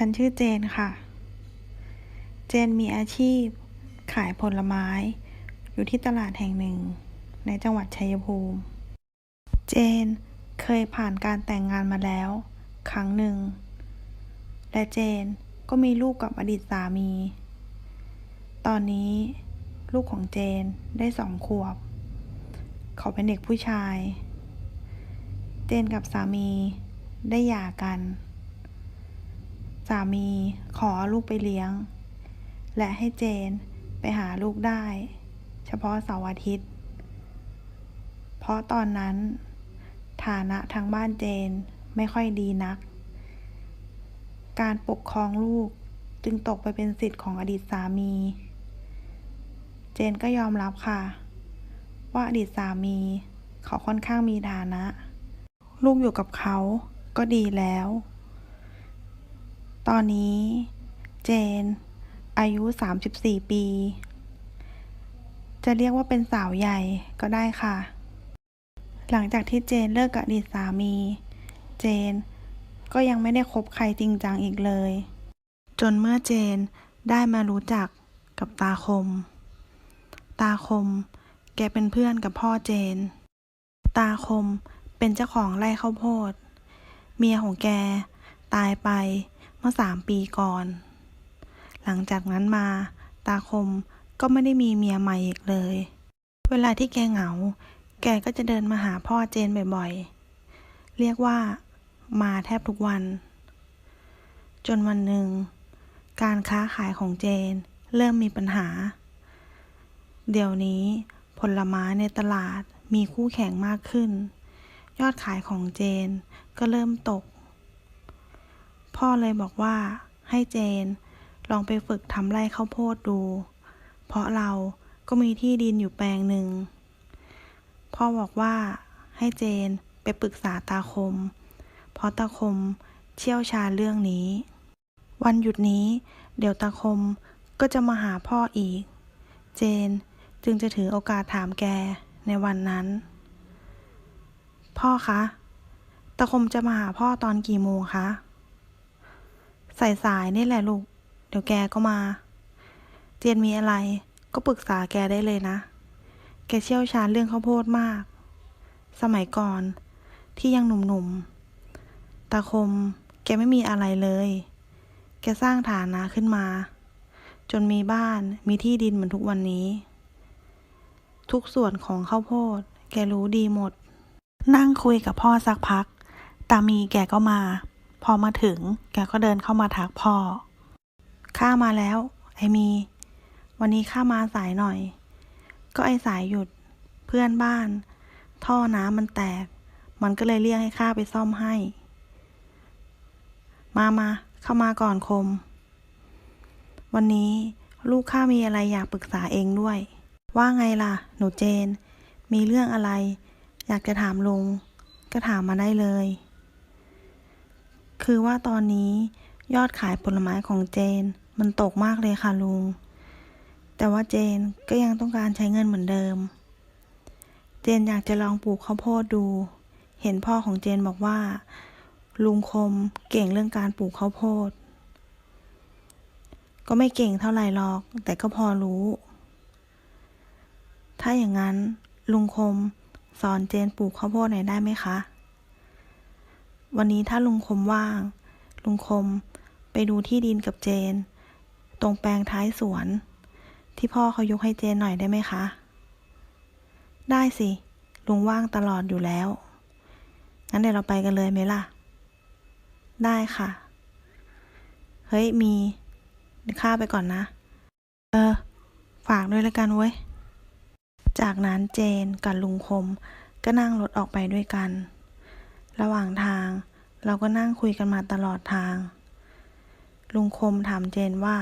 ฉันชื่อเจนค่ะ เจนมีอาชีพ ขายผลไม้ อยู่ที่ตลาดแห่งหนึ่ง ในจังหวัดชัยภูมิ เจนเคยผ่านการแต่งงานมาแล้ว ครั้งหนึ่ง และเจนก็มีลูกกับอดีตสามี ตอนนี้ลูกของเจนได้สองขวบ เขาเป็นเด็กผู้ชาย เจนกับสามีได้หย่ากัน สามีขอลูกไปเลี้ยง และให้เจนไปหาลูกได้ เฉพาะเสาร์อาทิตย์ เพราะตอนนั้น ฐานะทางบ้านเจนไม่ค่อยดีนัก การปกครองลูกจึงตกไปเป็นสิทธิ์ของอดีตสามี เจนก็ยอมรับค่ะ ว่าอดีตสามีเขาค่อนข้างมีฐานะ ลูกอยู่กับเขาก็ดีแล้ว ตอนนี้ เจน อายุ 34 ปี จะเรียกว่าเป็นสาวใหญ่ก็ได้ค่ะ หลังจากที่เจนเลิกกับอดีตสามี เจนก็ยังไม่ได้คบใครจริงจังอีกเลย จนเมื่อเจนได้มารู้จักกับตาคม ตาคม แกเป็นเพื่อนกับพ่อเจน ตาคมเป็นเจ้าของไร่ข้าวโพด เมียของแกตายไป เมื่อสามปีก่อน หลังจากนั้นมา ตาคมก็ไม่ได้มีเมียใหม่อีกเลย เวลาที่แกเหงา แกก็จะเดินมาหาพ่อเจนบ่อยๆ เรียกว่า มาแทบทุกวัน จนวันหนึ่ง การค้าขายของเจนเริ่มมีปัญหา เดี๋ยวนี้ผลไม้ในตลาดมีคู่แข่งมากขึ้น ยอดขายของเจนก็เริ่มตก พ่อเลยบอกว่าให้เจน ลองไปฝึกทำไร่ข้าวโพดดู เพราะเราก็มีที่ดินอยู่แปลงหนึ่ง พ่อบอกว่าให้เจนไปปรึกษาตาคม เพราะตาคมเชี่ยวชาญเรื่องนี้ วันหยุดนี้ เดี๋ยวตาคมก็จะมาหาพ่ออีก เจนจึงจะถือโอกาสถามแกในวันนั้น พ่อคะตาคมจะมาหาพ่อตอนกี่โมงคะ สายสายๆนี่แหละลูก เดี๋ยวแกก็มา เจนมีอะไร ก็ปรึกษาแกได้เลยนะ แกเชี่ยวชาญเรื่องข้าวโพดมาก สมัยก่อน ที่ยังหนุ่มๆ ตาคม แกไม่มีอะไรเลย แกสร้างฐานะขึ้นมา จนมีบ้าน มีที่ดินเหมือนทุกวันนี้ ทุกส่วนของข้าวโพด แกรู้ดีหมด นั่งคุยกับพ่อสักพัก ตามีแกก็มา พอมาถึง แกก็เดินเข้ามาทักพ่อ ข้ามาแล้ว ไอมี วันนี้ข้ามาสายหน่อย ก็ไอสายหยุด เพื่อนบ้าน ท่อน้ำมันแตก มันก็เลยเรียกให้ข้าไปซ่อมให้ มามาเข้ามาก่อนคม วันนี้ลูกข้ามีอะไรอยากปรึกษาเองด้วย ว่าไงล่ะ หนูเจน มีเรื่องอะไร อยากจะถามลุง ก็ถามมาได้เลย คือว่าตอนนี้ยอดขายผลไม้ของเจนมันตกมากเลยค่ะลุง แต่ว่าเจนก็ยังต้องการใช้เงินเหมือนเดิม เจนอยากจะลองปลูกข้าวโพดดู เห็นพ่อของเจนบอกว่า ลุงคมเก่งเรื่องการปลูกข้าวโพด ก็ไม่เก่งเท่าไหร่หรอก แต่ก็พอรู้ ถ้าอย่างนั้นลุงคมสอนเจนปลูกข้าวโพดหน่อยได้ไหมคะ วันนี้ถ้าลุงคมว่าง ลุงคมไปดูที่ดินกับเจน ตรงแปลงท้ายสวน ที่พ่อเขายกให้เจนหน่อยได้ไหมคะ ได้สิ ลุงว่างตลอดอยู่แล้ว งั้นเดี๋ยวเราไปกันเลยไหมล่ะ ได้ค่ะ เฮ้ย มีข้าไปก่อนนะ เออ ฝากด้วยละกันเว้ย จากนั้นเจนกับลุงคมก็นั่งรถออกไปด้วยกัน ระหว่างทาง เราก็นั่งคุยกันมาตลอดทาง ลุงคมถามเจนว่า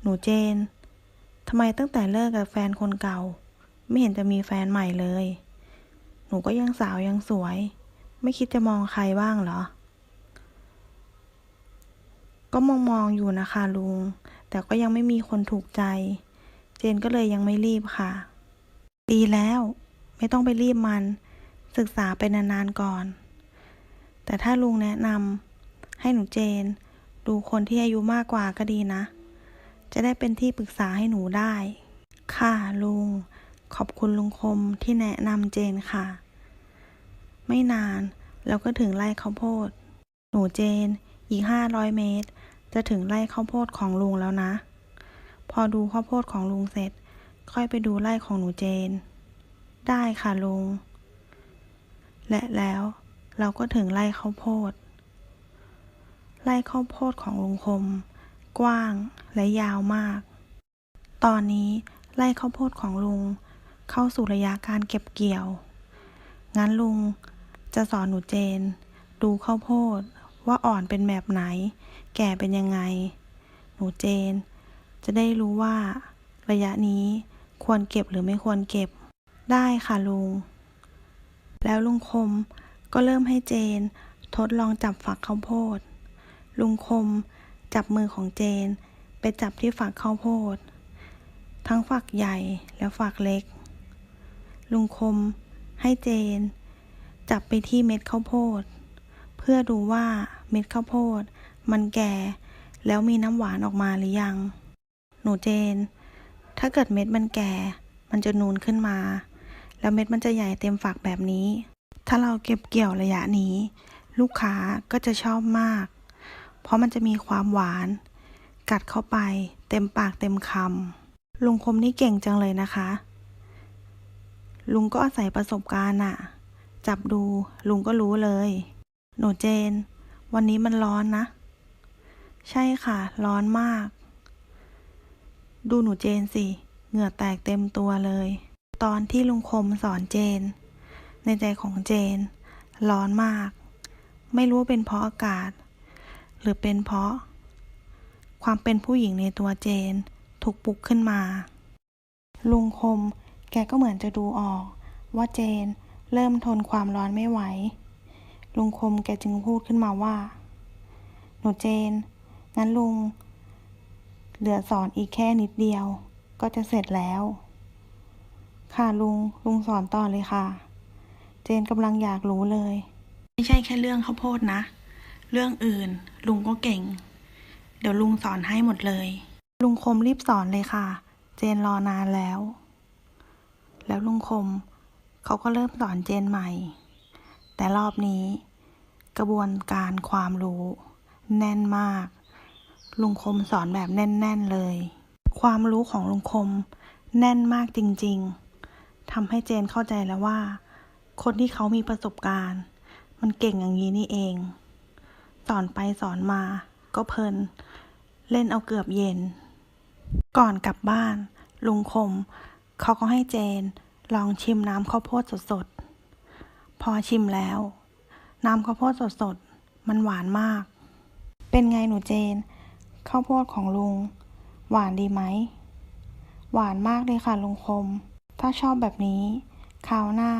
หนูเจนทำไมตั้งแต่เลิกกับแฟนคนเก่า ไม่เห็นจะมีแฟนใหม่เลย หนูก็ยังสาวยังสวย ไม่คิดจะมองใครบ้างเหรอ ก็มองมองอยู่นะคะลุง แต่ก็ยังไม่มีคนถูกใจ เจนก็เลยยังไม่รีบค่ะ ดีแล้ว ไม่ต้องไปรีบมัน ศึกษาไปนานๆก่อน แต่ถ้าลุงแนะนำให้หนูเจน ดูคนที่อายุมากกว่าก็ดีนะ จะได้เป็นที่ปรึกษาให้หนูได้ ค่ะลุง ขอบคุณลุงคมที่แนะนำเจนค่ะ ไม่นานเราก็ถึงไร่ข้าวโพด หนูเจน อีกห้าร้อยเมตร จะถึงไร่ข้าวโพดของลุงแล้วนะ พอดูข้าวโพดของลุงเสร็จ ค่อยไปดูไร่ของหนูเจน ได้ค่ะลุง และแล้วเราก็ถึงไร่ข้าวโพด ไร่ข้าวโพดของลุงคม กว้างและยาวมาก ตอนนี้ไร่ข้าวโพดของลุง เข้าสู่ระยะการเก็บเกี่ยว งั้นลุงจะสอนหนูเจน ดูข้าวโพดว่าอ่อนเป็นแบบไหน แก่เป็นยังไง หนูเจน จะได้รู้ว่า ระยะนี้ควรเก็บหรือไม่ควรเก็บ ได้ค่ะลุง แล้วลุงคมก็เริ่มให้เจน ทดลองจับฝักข้าวโพด ลุงคมจับมือของเจน ไปจับที่ฝักข้าวโพด ทั้งฝักใหญ่และฝักเล็ก ลุงคมให้เจน จับไปที่เม็ดข้าวโพด เพื่อดูว่าเม็ดข้าวโพด มันแก่แล้วมีน้ำหวานออกมาหรือยัง หนูเจน ถ้าเกิดเม็ดมันแก่ มันจะนูนขึ้นมา แล้วเม็ดมันจะใหญ่เต็มฝักแบบนี้ ถ้าเราเก็บเกี่ยวระยะนี้ ลูกค้าก็จะชอบมาก เพราะมันจะมีความหวาน กัดเข้าไป เต็มปากเต็มคำลุงคมนี่เก่งจังเลยนะคะ ลุงก็อาศัยประสบการณ์อะจับดูลุงก็รู้เลย หนูเจน วันนี้มันร้อนนะ ใช่ค่ะ ร้อนมาก ดูหนูเจนสิ เหงื่อแตกเต็มตัวเลย ตอนที่ลุงคมสอนเจน ในใจของเจน ร้อนมาก ไม่รู้ว่าเป็นเพราะอากาศ หรือเป็นเพราะ ความเป็นผู้หญิงในตัวเจนถูกปลุกขึ้นมา ลุงคมแกก็เหมือนจะดูออก ว่าเจนเริ่มทนความร้อนไม่ไหว ลุงคมแกจึงพูดขึ้นมาว่า หนูเจน งั้นลุง เหลือสอนอีกแค่นิดเดียว ก็จะเสร็จแล้ว ค่ะลุง ลุงสอนต่อเลยค่ะ เจนกำลังอยากรู้เลย ไม่ใช่แค่เรื่องข้าวโพดนะ เรื่องอื่น ลุงก็เก่ง เดี๋ยวลุงสอนให้หมดเลย ลุงคมรีบสอนเลยค่ะ เจนรอนานแล้ว แล้วลุงคม เขาก็เริ่มสอนเจนใหม่ แต่รอบนี้ กระบวนการความรู้ แน่นมาก ลุงคมสอนแบบแน่น ๆเลย ความรู้ของลุงคม แน่นมากจริง ๆ ทำให้เจนเข้าใจแล้วว่า คนที่เขามีประสบการณ์ มันเก่งอย่างนี้นี่เอง สอนไปสอนมา ก็เพลิน เล่นเอาเกือบเย็น ก่อนกลับบ้าน ลุงคม เขาก็ให้เจนลองชิมน้ำข้าวโพดสดๆ พอชิมแล้ว น้ำข้าวโพดสดๆ มันหวานมาก เป็นไงหนูเจน ข้าวโพดของลุง หวานดีไหม หวานมากเลยค่ะลุงคม ถ้าชอบแบบนี้คราวหน้า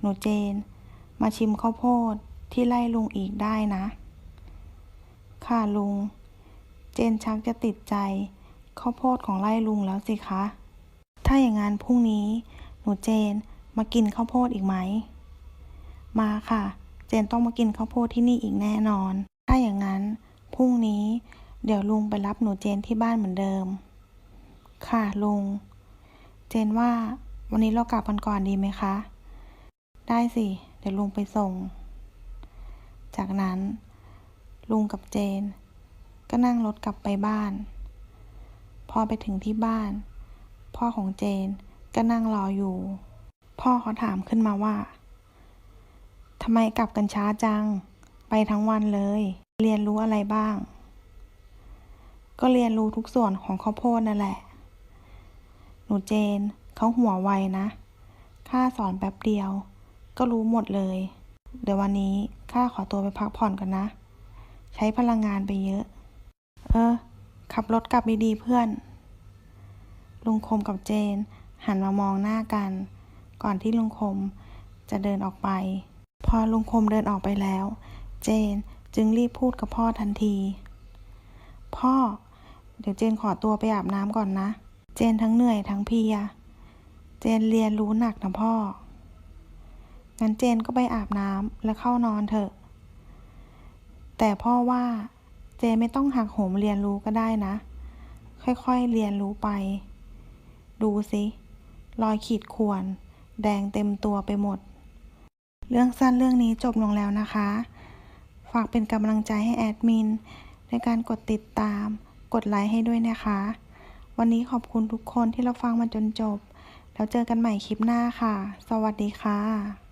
หนูเจน มาชิมข้าวโพดที่ไล่ลุงอีกได้นะ ค่ะลุง เจนชักจะติดใจข้าวโพดของไล่ลุงแล้วสิคะ ถ้าอย่างงั้นพรุ่งนี้ หนูเจนมากินข้าวโพดอีกไหม มาค่ะ เจนต้องมากินข้าวโพดที่นี่อีกแน่นอน ถ้าอย่างนั้นพรุ่งนี้ เดี๋ยวลุงไปรับหนูเจนที่บ้านเหมือนเดิม ค่ะลุง เจนว่าวันนี้เรากลับกันก่อนดีไหมคะ ได้สิ เดี๋ยวลุงไปส่ง จากนั้น ลุงกับเจน ก็นั่งรถกลับไปบ้าน พอไปถึงที่บ้าน พ่อของเจนก็นั่งรออยู่ พ่อเขาถามขึ้นมาว่าทำไมกลับกันช้าจัง ไปทั้งวันเลย เรียนรู้อะไรบ้าง ก็เรียนรู้ทุกส่วนของข้าวโพดนั่นแหละ หนูเจน เขาหัวไวนะ ข้าสอนแป๊บเดียว ก็รู้หมดเลย เดี๋ยววันนี้ข้าขอตัวไปพักผ่อนกันนะ ใช้พลังงานไปเยอะ เออ ขับรถกลับดีๆเพื่อน ลุงคมกับเจน หันมามองหน้ากัน ก่อนที่ลุงคมจะเดินออกไป พอลุงคมเดินออกไปแล้ว เจนจึงรีบพูดกับพ่อทันที พ่อ เดี๋ยวเจนขอตัวไปอาบน้ำก่อนนะ เจนทั้งเหนื่อยทั้งเพีย เจนเรียนรู้หนักนะพ่อ งั้นเจนก็ไปอาบน้ำแล้วเข้านอนเถอะ แต่พ่อว่าเจนไม่ต้องหักโหมเรียนรู้ก็ได้นะ ค่อยๆเรียนรู้ไป ดูสิรอยขีดข่วน แดงเต็มตัวไปหมด เรื่องสั้นเรื่องนี้จบลงแล้วนะคะ ฝากเป็นกำลังใจให้แอดมินในการกดติดตาม กดไลค์ให้ด้วยนะคะ วันนี้ขอบคุณทุกคนที่เราฟังมาจนจบ แล้วเจอกันใหม่คลิปหน้าค่ะ สวัสดีค่ะ